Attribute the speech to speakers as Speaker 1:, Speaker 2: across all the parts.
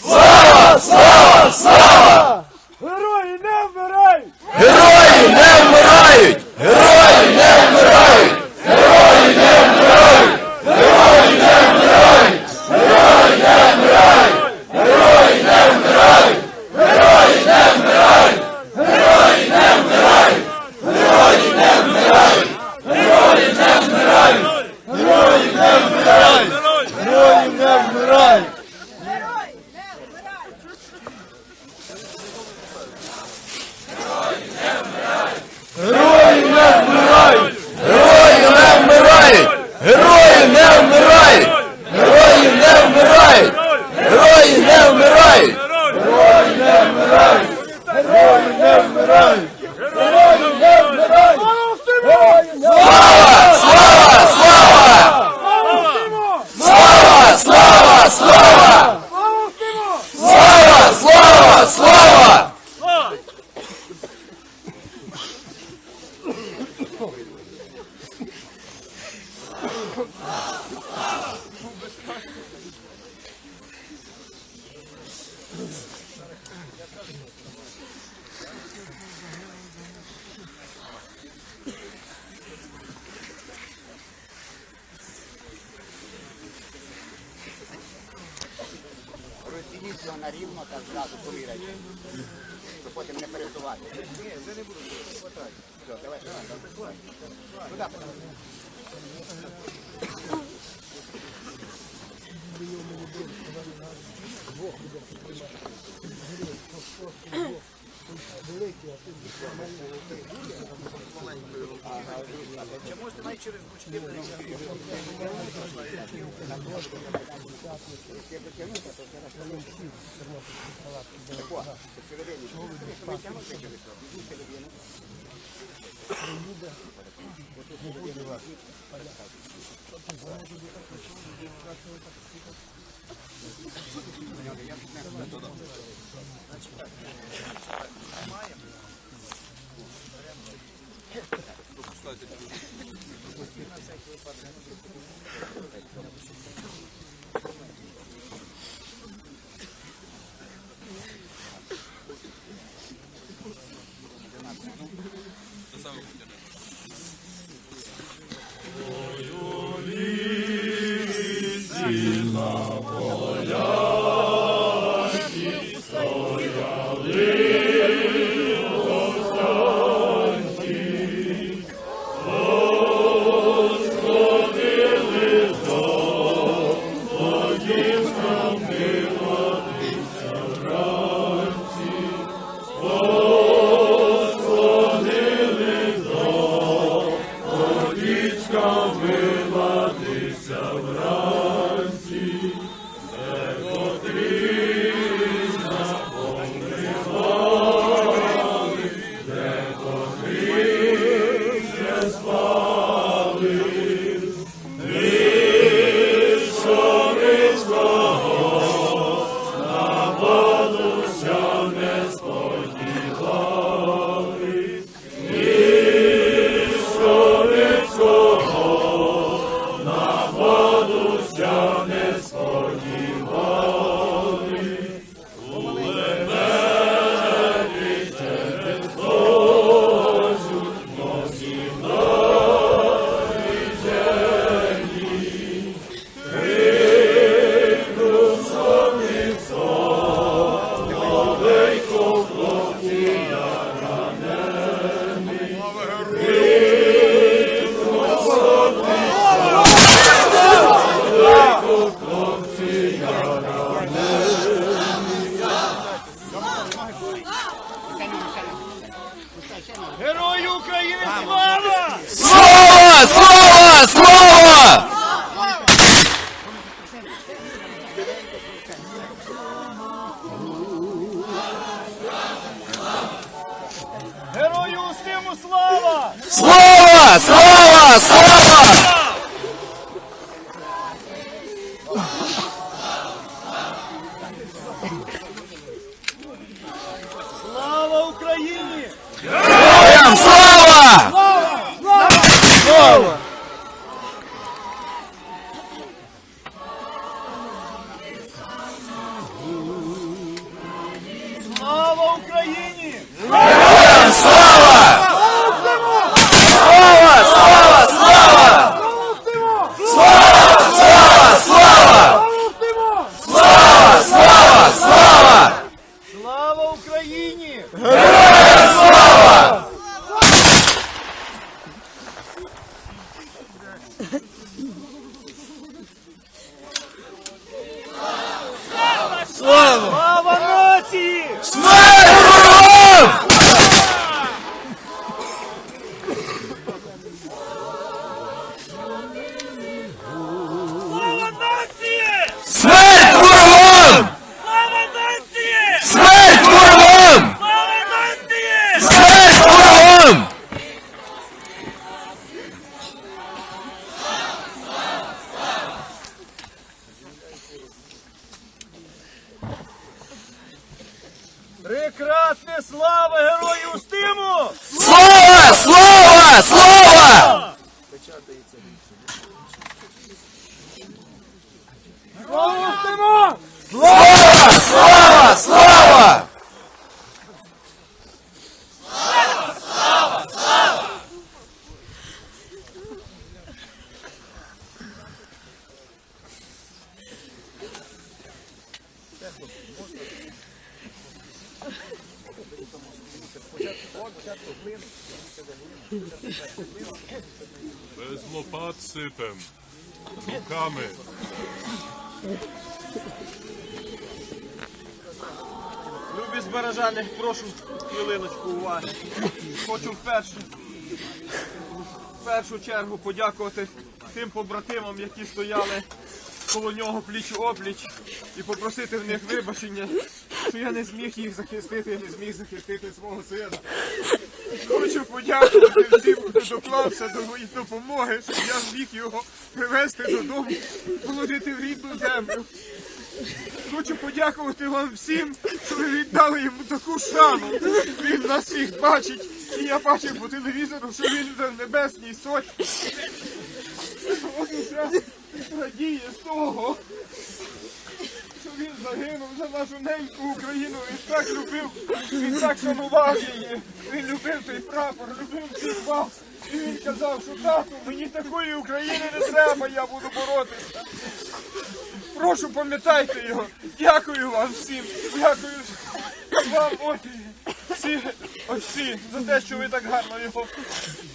Speaker 1: слава!
Speaker 2: Слава! Слава!
Speaker 1: Герої не вмирають!
Speaker 2: Герої не вмирають! Герої не вмирають!
Speaker 3: Рівно та зразу повірайте. Щоб потім не пересувати. Ні, вже не буду. Все, давай, давай, давай маленькою.
Speaker 1: Чи можете навіть
Speaker 2: через бучки перейти? Thank you.
Speaker 1: Герою Устиму слава!
Speaker 2: Слава! Слава! Слава!
Speaker 1: Слава Україні!
Speaker 2: Героям слава!
Speaker 4: Без лопат сипем. Руками.
Speaker 5: Любі збережених, прошу хвилиночку уваги. Хочу вперше, в першу чергу подякувати тим побратимам, які стояли коло нього пліч опліч, і попросити в них вибачення, що я не зміг їх захистити, не зміг захистити свого сина. Хочу подякувати всім, хто доклався до моєї допомоги, щоб я зміг його привезти додому, положити в рідну землю. Хочу подякувати вам всім, що ви віддали йому таку шану. Він нас всіх бачить. І я бачив по телевізору, що він вже в небесній сотні. Душа радіє з того, що він загинув за нашу неньку Україну. Він так любив, він так шанував її. Він любив той прапор, любив всіх вас. І він казав, що тату, мені такої України не треба, я буду боротися. Прошу, пам'ятайте його. Дякую вам всім. Дякую вам, оті, всі отці, за те, що ви так гарно його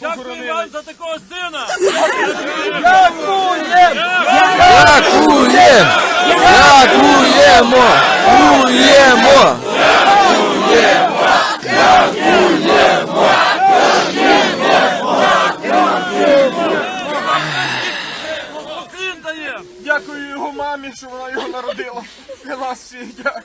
Speaker 1: Дякую вам за такого сина!
Speaker 2: Дякуємо! Дякуємо! Дякуємо!
Speaker 5: Дякую його мамі, що вона його народила. Для вас всіх дякую.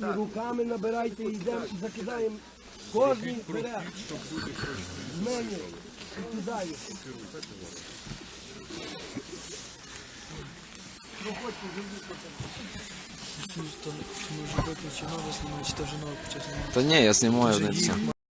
Speaker 6: Заберіть і руками набирайте, і йдемо і закидаємо кожний вперед. З мене і кидаю.
Speaker 2: Та ні, я знімаю не все.